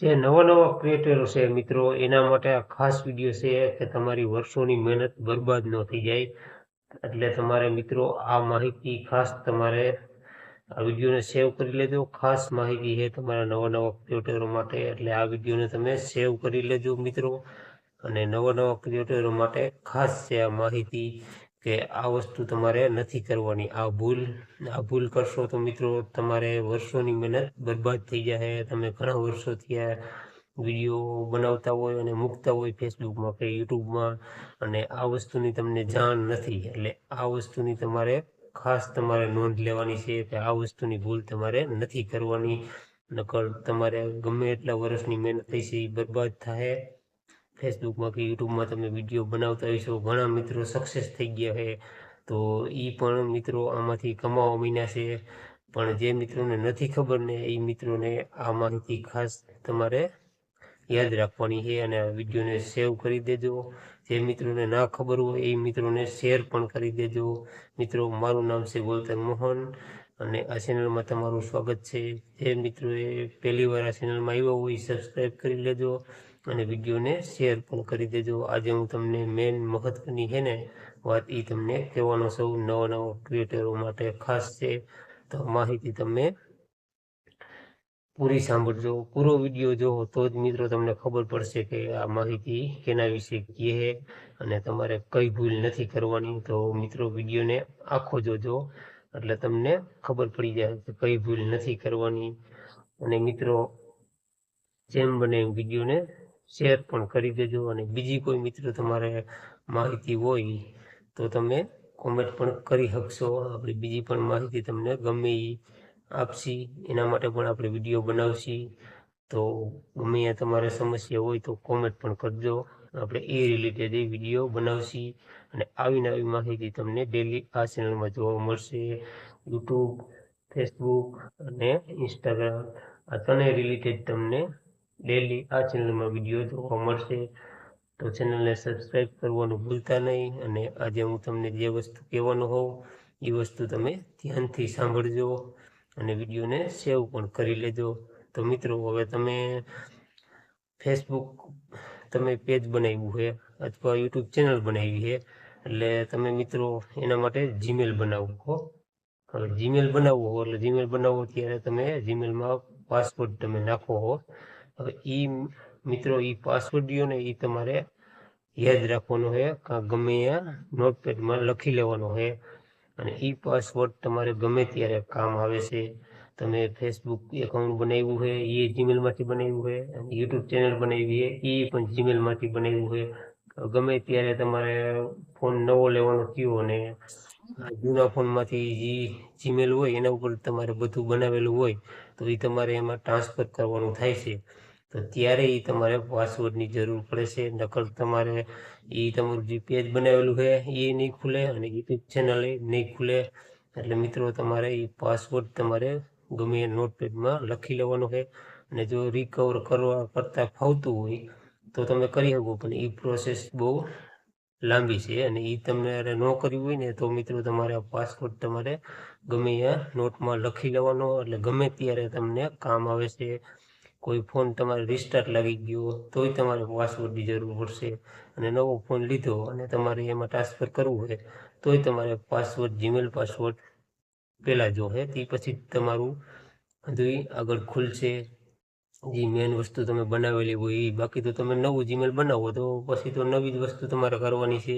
જે નવા નવા ક્રિએટરો છે મિત્રો, એના માટે આ ખાસ વીડિયો છે કે તમારી વર્ષોની મહેનત બરબાદ ન થઈ જાય. એટલે તમારે મિત્રો આ માહિતી ખાસ તમારે આ વિડીયોને સેવ કરી લેજો. ખાસ માહિતી છે તમારા નવા નવા ક્રિએટરો માટે. એટલે આ વિડીયોને તમે સેવ કરી લેજો મિત્રો. અને નવા નવા ક્રિએટરો માટે ખાસ છે આ માહિતી. કે આ વસ્તુ તમારે નથી કરવાની. આ ભૂલ આ ભૂલ કરશો તો મિત્રો તમારે વર્ષોની મહેનત બરબાદ થઈ જાય તમે ઘણા વર્ષોથી આ વીડિયો બનાવતા હોય અને મૂકતા હોય ફેસબુકમાં કે યુટ્યુબમાં અને આ વસ્તુની તમને જાણ નથી. એટલે આ વસ્તુની તમારે ખાસ તમારે નોંધ લેવાની છે કે આ વસ્તુની ભૂલ તમારે નથી કરવાની. નકર તમારે ગમે એટલા વર્ષની મહેનત થઈ છે એ બરબાદ થાય ફેસબુકમાં કે યુટ્યુબમાં તમે વીડિયો બનાવતા હશો, ઘણા મિત્રો સક્સેસ થઈ ગયા છે. તો એ પણ મિત્રો આમાંથી કમાવા મીના છે. પણ જે મિત્રોને નથી ખબર ને એ મિત્રોને આ માહિતી ખાસ તમારે યાદ રાખવાની છે અને આ વિડીયોને સેવ કરી દેજો. જે મિત્રોને ના ખબર હોય એ મિત્રોને શેર પણ કરી દેજો. મિત્રો, મારું નામ છે ગોલતન મોહન અને આ ચેનલમાં તમારું સ્વાગત છે. જે મિત્રોએ પહેલી વાર આ ચેનલમાં આવ્યા હોય સબસ્ક્રાઈબ કરી લેજો. અને વિડીયોને શેર પણ કરી દેજો. આજે હું તમને મેન મહત્વની છે ને વાત એ તમને કહેવાનો સૌ નવા નવા ક્રિએટરો માટે ખાસ છે. તો માહિતી તમે પૂરી સાંભળજો. પૂરો વીડિયો જોવો તો જ મિત્રો તમને ખબર પડશે કે આ માહિતી કેના વિશે કહે અને તમારે કઈ ભૂલ નથી કરવાની. તો મિત્રો વિડીયોને આખો જોજો. એટલે તમને ખબર પડી જાય કે કઈ ભૂલ નથી કરવાની. અને મિત્રો જેમ બને વિડીયોને શેર પણ કરી દેજો અને બીજી કોઈ મિત્રો તમારે માહિતી હોય તો તમે કોમેન્ટ પણ કરી શકશો. આપણે બીજી પણ માહિતી તમને ગમે એ આપશી. એના માટે પણ આપણે વીડિયો બનાવશી. તો ગમે ત્યાં તમારે સમસ્યા હોય તો કોમેન્ટ પણ કરજો. આપણે એ રિલેટેડ એ વીડિયો બનાવશી અને આવી નવી માહિતી તમને ડેલી આ ચેનલમાં જોવા મળશે. યુટ્યુબ ફેસબુક અને ઇન્સ્ટાગ્રામ આ ત્રણેય રિલેટેડ તમને ડેલી આ ચેનલમાં વીડિયો જોવા મળશે. તો ચેનલને સબસ્ક્રાઈબ કરવાનું ભૂલતા નહીં અને આજે હું તમને જે વસ્તુ કહેવાનો હોઉં, એ વસ્તુ તમે ધ્યાનથી સાંભળજો અને વિડીયોને સેવ પણ કરી લેજો. તો મિત્રો, હવે તમે ફેસબુક તમે પેજ બનાવ્યું છે અથવા યુટ્યુબ ચેનલ બનાવી છે, એટલે તમે મિત્રો એના માટે જીમેલ બનાવો હો. હવે જીમેલ બનાવવો એટલે જીમેલ બનાવો ત્યારે તમે જીમેલમાં પાસવર્ડ તમે નાખો હો. હવે એ મિત્રો એ પાસવર્ડ ને એ તમારે યાદ રાખવાનો હોય કાં ગમે ત્યાં નોટપેડમાં લખી લેવાનો હોય અને એ પાસવર્ડ તમારે ગમે ત્યારે કામ આવે છે. તમે ફેસબુક એકાઉન્ટ બનાવ્યું હોય એ જીમેલમાંથી બનાવ્યું હોય અને યુટ્યુબ ચેનલ બનાવી છે એ પણ જીમેલમાંથી બનાવ્યું છે ગમે ત્યારે તમારે ફોન નવો લેવાનો થયો અને જૂના ફોનમાંથી જે જીમેલ હોય, એના ઉપર તમારે બધું બનાવેલું હોય તો એ તમારે એમાં ટ્રાન્સફર કરવાનું થાય છે. તો ત્યારે એ તમારે પાસવર્ડની જરૂર પડે છે. નકલ તમારે એ તમારું જે પેજ બનાવેલું છે એ નહીં ખુલે અને યુટ્યુબ ચેનલ એ નહીં ખુલે. એટલે મિત્રો, તમારે એ પાસવર્ડ તમારે ગમે એ નોટપેડમાં લખી લેવાનો છે. અને જો રિકવર કરવા કરતાં ફાવતું હોય, તો તમે કરી શકો. પણ એ પ્રોસેસ બહુ લાંબી છે અને એ તમને અરે ન કરવી હોય ને તો મિત્રો તમારે આ પાસવર્ડ તમારે ગમે નોટમાં લખી લેવાનો. એટલે ગમે ત્યારે તમને કામ આવે છે, કોઈ ફોન તમારે રિસ્ટાર્ટ લાગી ગયો, તોય તમારે પાસવર્ડની જરૂર પડશે. અને નવો ફોન લીધો અને તમારે એમાં ટ્રાન્સફર કરવું હોય, તોય તમારે પાસવર્ડ જીમેલ પાસવર્ડ પહેલાં જો હે, તે પછી તમારું બધું આગળ ખુલશે. જે મેન વસ્તુ તમે બનાવેલી હોય એ બાકી તો તમે નવું જીમેલ બનાવો તો પછી તો નવી જ વસ્તુ તમારે કરવાની છે.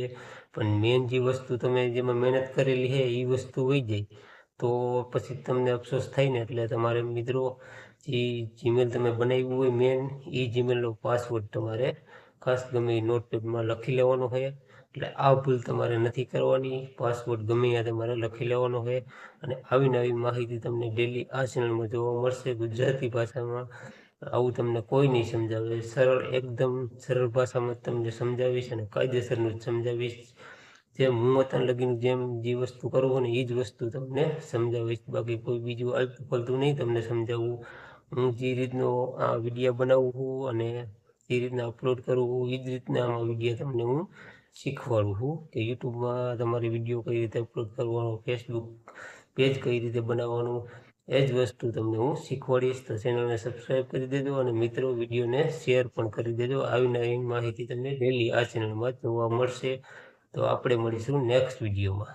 પણ મેન જે વસ્તુ તમે જેમાં મહેનત કરેલી છે એ વસ્તુ હોઈ જાય. તો પછી તમને અફસોસ થાય ને એટલે તમારે મિત્રો જે જીમેલ તમે બનાવ્યું હોય મેન એ જીમેલનો પાસવર્ડ તમારે ખાસ ગમે એ નોટપેડમાં લખી લેવાનો હોય. એટલે આ ભૂલ તમારે નથી કરવાની પાસવર્ડ ગમે ત્યાં તમારે લખી લેવાનો હોય. અને આવી નવી માહિતી તમને ડેલી આ ચેનલમાં જોવા મળશે ગુજરાતી ભાષામાં. આવું તમને કોઈ નહીં સમજાવે. સરળ, એકદમ સરળ ભાષામાં તમને સમજાવીશ અને કાયદેસરનું જ સમજાવીશ. જેમ હું વતન લગીનું જેમ જે વસ્તુ કરું ને એ જ વસ્તુ તમને સમજાવીશ. બાકી કોઈ બીજું આલતું ફલતું નહીં તમને સમજાવવું હું જે રીતનો આ વીડિયો બનાવું છું અને જે રીતના અપલોડ કરું છું એ જ રીતના આ વીડિયો તમને હું શીખવાડું છું કે યુટ્યુબમાં તમારે વીડિયો કઈ રીતે અપલોડ કરવાનો ફેસબુક પેજ કઈ રીતે બનાવવાનું એ જ વસ્તુ તમને હું શીખવાડીશ. તો ચેનલને સબસ્ક્રાઈબ કરી દેજો અને મિત્રો વિડીયોને શેર પણ કરી દેજો. આવી નવી માહિતી તમને ડેલી આ ચેનલમાં જોવા મળશે. તો આપણે મળીશું નેક્સ્ટ વિડીયોમાં.